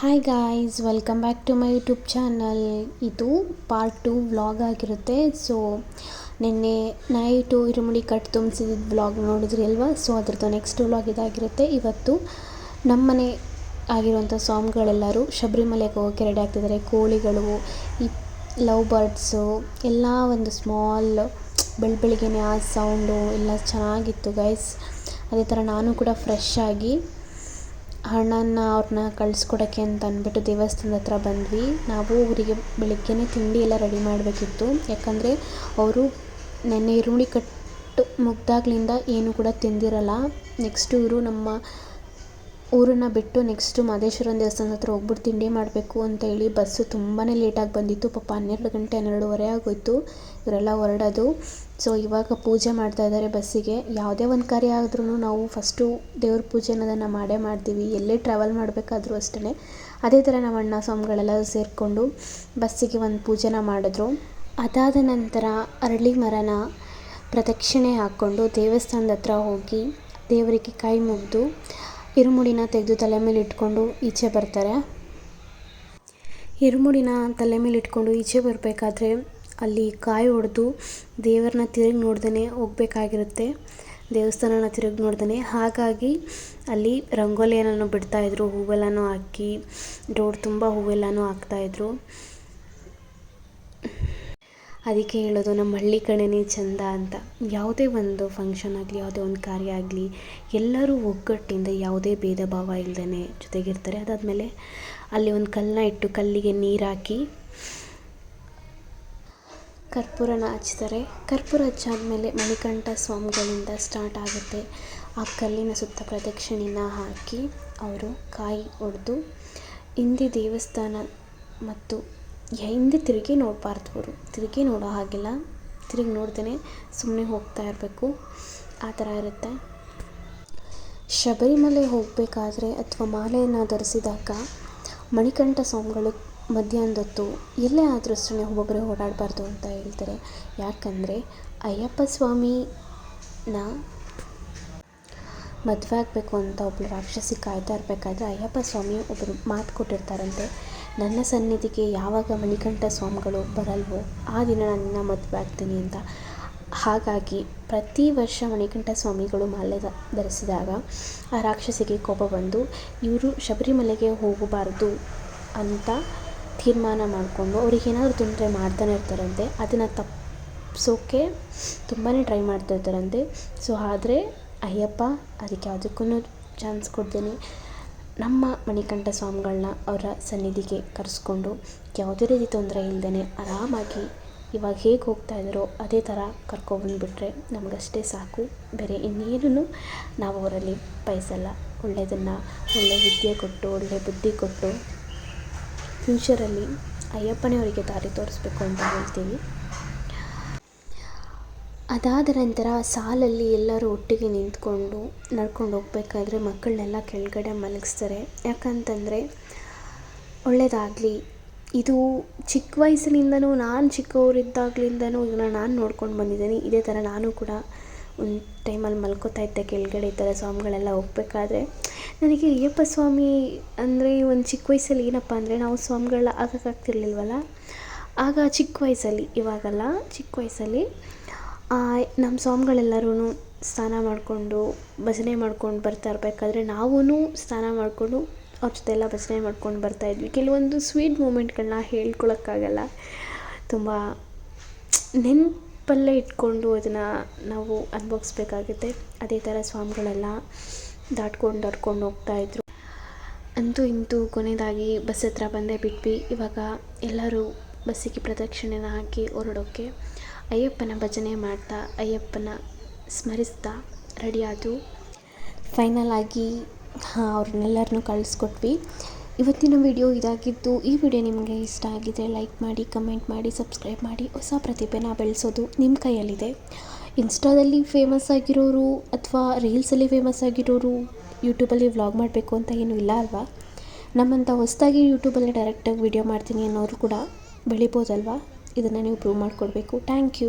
Hi guys welcome back to my YouTube channel ಇದು part two vlog ಆಗಿರುತ್ತೆ. So ನಿನ್ನೆ night ಇರುಮುಡಿ ಕಟ್ ತುಂಬಿಸಿದ ವ್ಲಾಗ್ ನೋಡಿದ್ರಿ ಅಲ್ವಾ? ಸೊ ಅದ್ರದ್ದು ನೆಕ್ಸ್ಟ್ ವ್ಲಾಗ್ ಇದಾಗಿರುತ್ತೆ. ಇವತ್ತು ನಮ್ಮನೆ ಆಗಿರುವಂಥ ಸಾಂಗ್ಗಳೆಲ್ಲರೂ ಶಬರಿಮಲೆಗೆ ಹೋಗೋಕ್ಕೆ ರೆಡಿ ಆಗ್ತಿದ್ದಾರೆ. ಕೋಳಿಗಳು, ಈ ಲವ್ ಬರ್ಡ್ಸು ಎಲ್ಲ ಒಂದು ಸ್ಮಾಲ್ ಬೆಳ ಆ ಸೌಂಡು ಎಲ್ಲ ಚೆನ್ನಾಗಿತ್ತು ಗೈಸ್ ಅದೇ ಥರ ನಾನು ಕೂಡ ಫ್ರೆಶ್ ಆಗಿ ಅಣ್ಣನ ಅವ್ರನ್ನ ಕಳಿಸ್ಕೊಡಕ್ಕೆ ಅಂತ ಅಂದ್ಬಿಟ್ಟು ದೇವಸ್ಥಾನದ ಹತ್ರ ಬಂದ್ವಿ. ನಾವು ಅವರಿಗೆ ಬೆಳಿಗ್ಗೆನೆ ತಿಂಡಿ ಎಲ್ಲ ರೆಡಿ ಮಾಡಬೇಕಿತ್ತು. ಯಾಕಂದರೆ ಅವರು ನೆನ್ನೆ ಈರುಳ್ಳಿ ಕಟ್ಟು ಮುಗ್ದಾಗ್ಲಿಂದ ಏನು ಕೂಡ ತಿಂದಿರಲ್ಲ. ನೆಕ್ಸ್ಟು ಇವರು ನಮ್ಮ ಊರನ್ನು ಬಿಟ್ಟು ನೆಕ್ಸ್ಟು ಮಾದೇಶ್ವರನ ದೇವಸ್ಥಾನದ ಹತ್ರ ಹೋಗ್ಬಿಟ್ಟು ತಿಂಡಿ ಮಾಡಬೇಕು ಅಂತ ಹೇಳಿ ಬಸ್ಸು ತುಂಬಾ ಲೇಟಾಗಿ ಬಂದಿತ್ತು. ಪಾಪ ಹನ್ನೆರಡು ಗಂಟೆ, ಹನ್ನೆರಡುವರೆ ಆಗೋಯಿತು. ಇವರೆಲ್ಲ ಹೊರಡೋದು. ಸೊ ಇವಾಗ ಪೂಜೆ ಮಾಡ್ತಾ ಇದ್ದಾರೆ ಬಸ್ಸಿಗೆ ಯಾವುದೇ ಒಂದು ಕಾರ್ಯ ಆದ್ರೂ ನಾವು ಫಸ್ಟು ದೇವ್ರ ಪೂಜೆ ಅನ್ನೋದನ್ನು ಮಾಡೇ ಮಾಡ್ತೀವಿ. ಎಲ್ಲೇ ಟ್ರಾವೆಲ್ ಮಾಡಬೇಕಾದ್ರೂ ಅಷ್ಟೇ ಅದೇ ಥರ ನಮ್ಮ ಅಣ್ಣ, ಸ್ವಾಮಿಗಳೆಲ್ಲ ಸೇರಿಕೊಂಡು ಬಸ್ಸಿಗೆ ಒಂದು ಪೂಜೆನ ಮಾಡಿದ್ರು. ಅದಾದ ನಂತರ ಅರಳಿ ಮರನ ಪ್ರದಕ್ಷಿಣೆ ಹಾಕ್ಕೊಂಡು ದೇವಸ್ಥಾನದ ಹತ್ರ ಹೋಗಿ ದೇವರಿಗೆ ಕೈ ಮುಗಿದು ಇರುಮುಡಿನ ತೆಗೆದು ತಲೆ ಮೇಲೆ ಇಟ್ಕೊಂಡು ಈಚೆ ಬರ್ತಾರೆ. ಇರುಮುಡಿನ ತಲೆ ಮೇಲೆ ಇಟ್ಕೊಂಡು ಈಚೆ ಬರಬೇಕಾದ್ರೆ ಅಲ್ಲಿ ಕಾಯಿ ಹೊಡೆದು ದೇವರನ್ನ ತಿರುಗಿ ನೋಡ್ದೇ ಹೋಗ್ಬೇಕಾಗಿರುತ್ತೆ. ದೇವಸ್ಥಾನನ ತಿರುಗಿ ನೋಡ್ದೇ ಹಾಗಾಗಿ ಅಲ್ಲಿ ರಂಗೋಲಿಯನ್ನು ಬಿಡ್ತಾಯಿದ್ರು ಹೂವೆಲ್ಲನೂ ಹಾಕಿ, ರೋಡ್ ತುಂಬ ಹೂವೆಲ್ಲನೂ ಹಾಕ್ತಾಯಿದ್ರು ಅದಕ್ಕೆ ಹೇಳೋದು, ನಮ್ಮ ಹಳ್ಳಿ ಕಡೆನೇ ಚಂದ ಅಂತ. ಯಾವುದೇ ಒಂದು ಫಂಕ್ಷನ್ ಆಗಲಿ, ಯಾವುದೇ ಒಂದು ಕಾರ್ಯ ಆಗಲಿ, ಎಲ್ಲರೂ ಒಗ್ಗಟ್ಟಿಂದ ಯಾವುದೇ ಭೇದ ಭಾವ ಇಲ್ಲದೇ ಜೊತೆಗಿರ್ತಾರೆ. ಅದಾದಮೇಲೆ ಅಲ್ಲಿ ಒಂದು ಕಲ್ಲನ್ನ ಇಟ್ಟು ಕಲ್ಲಿಗೆ ನೀರು ಹಾಕಿ ಕರ್ಪೂರನ ಹಚ್ತಾರೆ. ಕರ್ಪೂರ ಹಚ್ಚಾದಮೇಲೆ ಮಣಿಕಂಠ ಸ್ವಾಮಿಗಳಿಂದ ಸ್ಟಾರ್ಟ್ ಆಗುತ್ತೆ. ಆ ಕಲ್ಲಿನ ಸುತ್ತ ಪ್ರದಕ್ಷಿಣೆನ ಹಾಕಿ ಅವರು ಕಾಯಿ ಒಡೆದು, ಹಿಂದೆ ದೇವಸ್ಥಾನ ಮತ್ತು ಹಿಂದೆ ತಿರುಗಿ ನೋಡಬಾರ್ದು ಅವರು. ತಿರುಗಿ ನೋಡೋ ಹಾಗಿಲ್ಲ. ತಿರುಗಿ ನೋಡ್ದೇ ಸುಮ್ಮನೆ ಹೋಗ್ತಾ ಇರಬೇಕು. ಆ ಥರ ಇರುತ್ತೆ. ಶಬರಿಮಲೆ ಹೋಗಬೇಕಾದ್ರೆ ಅಥವಾ ಮಾಲೆಯನ್ನು ಧರಿಸಿದಾಗ ಮಣಿಕಂಠ ಸ್ವಾಮಿಗಳು ಮಧ್ಯಾಹ್ನದೊತ್ತು ಎಲ್ಲೇ ಆದರೂ ಅಷ್ಟೇ ಒಬ್ಬೊಬ್ಬರೇ ಓಡಾಡಬಾರ್ದು ಅಂತ ಹೇಳ್ತಾರೆ. ಯಾಕಂದರೆ ಅಯ್ಯಪ್ಪ ಸ್ವಾಮಿನ ಮದುವೆ ಆಗಬೇಕು ಅಂತ ಒಬ್ಬಳು ರಾಕ್ಷಸಿ ಕಾಯ್ತಾ ಇರಬೇಕಾದ್ರೆ ಅಯ್ಯಪ್ಪ ಸ್ವಾಮಿ ಒಬ್ಬರು ಮಾತು ಕೊಟ್ಟಿರ್ತಾರಂತೆ. ನನ್ನ ಸನ್ನಿಧಿಗೆ ಯಾವಾಗ ಮಣಿಕಂಠ ಸ್ವಾಮಿಗಳು ಬರಲ್ವೋ ಆ ದಿನ ನನ್ನ ಮದುವೆ ಆಗ್ತೀನಿ ಅಂತ. ಹಾಗಾಗಿ ಪ್ರತಿ ವರ್ಷ ಮಣಿಕಂಠ ಸ್ವಾಮಿಗಳು ಮಾಲೆ ಧರಿಸಿದಾಗ ಆ ರಾಕ್ಷಸಿಗೆ ಕೋಪ ಬಂದು, ಇವರು ಶಬರಿಮಲೆಗೆ ಹೋಗಬಾರ್ದು ಅಂತ ತೀರ್ಮಾನ ಮಾಡಿಕೊಂಡು ಅವ್ರಿಗೇನಾದರೂ ತೊಂದರೆ ಮಾಡ್ತಾನೆ ಇರ್ತಾರಂತೆ, ಅದನ್ನು ತಪ್ಪಿಸೋಕ್ಕೆ ತುಂಬಾ ಟ್ರೈ ಮಾಡ್ತಾ ಇರ್ತಾರಂತೆ. ಸೊ ಆದರೆ ಅಯ್ಯಪ್ಪ, ಅದಕ್ಕೆ ಯಾವುದಕ್ಕೂ ಚಾನ್ಸ್ ಕೊಡ್ತೀನಿ. ನಮ್ಮ ಮಣಿಕಂಠ ಸ್ವಾಮಿಗಳನ್ನ ಅವರ ಸನ್ನಿಧಿಗೆ ಕರೆಸ್ಕೊಂಡು ಯಾವುದೇ ರೀತಿ ತೊಂದರೆ ಇಲ್ಲದೇ ಆರಾಮಾಗಿ ಇವಾಗ ಹೇಗೆ ಹೋಗ್ತಾ ಇದ್ದಾರೋ ಅದೇ ಥರ ಕರ್ಕೊಬಂದುಬಿಟ್ರೆ ನಮಗಷ್ಟೇ ಸಾಕು. ಬೇರೆ ಇನ್ನೇನೂ ನಾವು ಅವರಲ್ಲಿ ಬಯಸಲ್ಲ. ಒಳ್ಳೆಯದನ್ನು ಒಳ್ಳೆಯ ವಿದ್ಯೆ ಕೊಟ್ಟು ಒಳ್ಳೆಯ ಬುದ್ಧಿ ಕೊಟ್ಟು ಫ್ಯೂಚರಲ್ಲಿ ಅಯ್ಯಪ್ಪನೇ ಅವರಿಗೆ ದಾರಿ ತೋರಿಸ್ಬೇಕು ಅಂತ ಹೇಳ್ತೀವಿ ಅದಾದ ನಂತರ ಸಾಲಲ್ಲಿ ಎಲ್ಲರೂ ಒಟ್ಟಿಗೆ ನಿಂತ್ಕೊಂಡು ನಡ್ಕೊಂಡು ಹೋಗ್ಬೇಕಾದ್ರೆ ಮಕ್ಕಳನ್ನೆಲ್ಲ ಕೆಳಗಡೆ ಮಲಗಿಸ್ತಾರೆ. ಯಾಕಂತಂದರೆ ಒಳ್ಳೆಯದಾಗಲಿ ಇದು ಚಿಕ್ಕ ವಯಸ್ಸಿನಿಂದನೂ, ನಾನು ಚಿಕ್ಕವರಿದ್ದಾಗ್ಲಿಂದನೂ ಇದನ್ನು ನಾನು ನೋಡ್ಕೊಂಡು ಬಂದಿದ್ದೀನಿ. ಇದೇ ಥರ ನಾನು ಕೂಡ ಒಂದು ಟೈಮಲ್ಲಿ ಮಲ್ಕೋತಾ ಇದ್ದೆ ಕೆಳಗಡೆ ಈ ಥರ ಸ್ವಾಮಿಗಳೆಲ್ಲ ಹೋಗ್ಬೇಕಾದ್ರೆ. ನನಗೆ ಅಯ್ಯಪ್ಪ ಸ್ವಾಮಿ ಅಂದರೆ ಒಂದು ಚಿಕ್ಕ ವಯಸ್ಸಲ್ಲಿ ಏನಪ್ಪ ಅಂದರೆ ನಾವು ಸ್ವಾಮಿಗಳ ಆಗೋಕ್ಕಾಗ್ತಿರ್ಲಿಲ್ವಲ್ಲ ಆಗ ಚಿಕ್ಕ ವಯಸ್ಸಲ್ಲಿ, ಇವಾಗಲ್ಲ ಚಿಕ್ಕ ವಯಸ್ಸಲ್ಲಿ ನಮ್ಮ ಸ್ವಾಮಿಗಳೆಲ್ಲರೂ ಸ್ನಾನ ಮಾಡಿಕೊಂಡು, ಭಜನೆ ಮಾಡ್ಕೊಂಡು ಬರ್ತಾ ಇರಬೇಕಾದ್ರೆ ನಾವೂ ಸ್ನಾನ ಮಾಡಿಕೊಂಡು ಅವ್ರ ಜೊತೆ ಎಲ್ಲ ಭಜನೆ ಮಾಡ್ಕೊಂಡು ಬರ್ತಾಯಿದ್ವಿ ಕೆಲವೊಂದು ಸ್ವೀಟ್ ಮೂಮೆಂಟ್ಗಳನ್ನ ಹೇಳ್ಕೊಳಕ್ಕಾಗಲ್ಲ. ತುಂಬ ನೆನಪಲ್ಲೇ ಇಟ್ಕೊಂಡು ಅದನ್ನು ನಾವು ಅನುಭವಿಸ್ಬೇಕಾಗುತ್ತೆ. ಅದೇ ಥರ ಸ್ವಾಮಿಗಳೆಲ್ಲ ದಾಟ್ಕೊಂಡು ದಾಟ್ಕೊಂಡು ಹೋಗ್ತಾಯಿದ್ರು ಅಂತೂ ಇಂತೂ ಕೊನೆಯದಾಗಿ ಬಸ್ ಹತ್ರ ಬಂದೇ ಬಿಟ್ವಿ. ಇವಾಗ ಎಲ್ಲರೂ ಬಸ್ಸಿಗೆ ಪ್ರದಕ್ಷಿಣೆನ ಹಾಕಿ ಹೊರಡೋಕ್ಕೆ ಅಯ್ಯಪ್ಪನ ಭಜನೆ ಮಾಡ್ತಾ, ಅಯ್ಯಪ್ಪನ ಸ್ಮರಿಸ್ತಾ ರೆಡಿಯಾದು ಫೈನಲ್ ಆಗಿ ಅವ್ರನ್ನೆಲ್ಲರನ್ನೂ ಕಳಿಸ್ಕೊಟ್ವಿ. ಇವತ್ತಿನ ವಿಡಿಯೋ ಇದಾಗಿದ್ದು, ಈ ವಿಡಿಯೋ ನಿಮಗೆ ಇಷ್ಟ ಆಗಿದೆ ಲೈಕ್ ಮಾಡಿ ಕಮೆಂಟ್ ಮಾಡಿ ಸಬ್ಸ್ಕ್ರೈಬ್ ಮಾಡಿ, ಹೊಸ ಪ್ರತಿಭೆನ ಬೆಳೆಸೋದು ನಿಮ್ಮ ಕೈಯಲ್ಲಿದೆ. ಇನ್ಸ್ಟಾದಲ್ಲಿ ಫೇಮಸ್ ಆಗಿರೋರು ಅಥವಾ ರೀಲ್ಸಲ್ಲಿ ಫೇಮಸ್ ಆಗಿರೋರು ಯೂಟ್ಯೂಬಲ್ಲಿ ವ್ಲಾಗ್ ಮಾಡಬೇಕು ಅಂತ ಏನೂ ಇಲ್ಲ ಅಲ್ವಾ? ನಮ್ಮಂಥ ಹೊಸದಾಗಿ ಯೂಟ್ಯೂಬಲ್ಲಿ ಡೈರೆಕ್ಟಾಗಿ ವಿಡಿಯೋ ಮಾಡ್ತೀನಿ ಅನ್ನೋರು ಕೂಡ ಬೆಳಿಬೋದಲ್ವಾ? ಇದನ್ನು ನೀವು ಪ್ರೂವ್ ಮಾಡಿಕೊಡ್ಬೇಕು. Thank you